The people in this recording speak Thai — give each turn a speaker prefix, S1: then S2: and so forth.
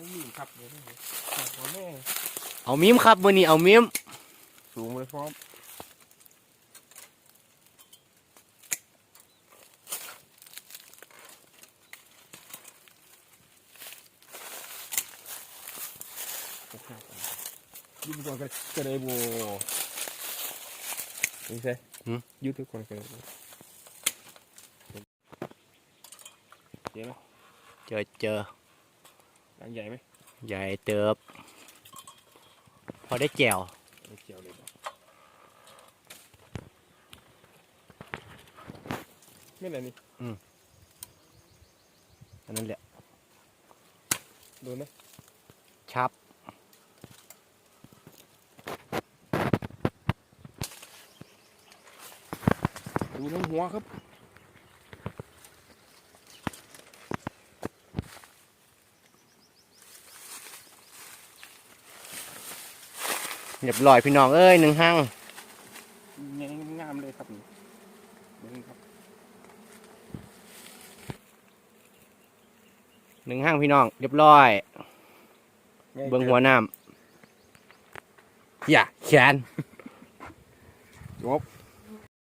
S1: เอามีครับเดี๋ยวนี้ครับพ่อแม่
S2: เอามิมครับมื้อนี้เอามิม
S1: สูงไปพร้อมยืดก่อนก็จะได้บัวนี่ใช่ยืดทุกคนก็ได้บัวเดี๋ยวนะ
S2: เจอเจอ
S1: หลังใหญ่ไหม
S2: ใหญ่เติบ พอได้แจ่ว
S1: ไม่เกี่ยวเลยบ่ไม่อะไรนี่
S2: อันนั้นแหละ
S1: โดนไหม
S2: ชับ
S1: ดูทั้งหัวครับ
S2: เรียบร้อยพี่น้องเอ้ยหนึ่งห้าง
S1: งามงามเลยครับนี่เบิ่งครับ
S2: หนึ่งห้างพี่น้อง เรียบร้อย เบิ้งหัวน้ำอย่าแขน
S1: จบ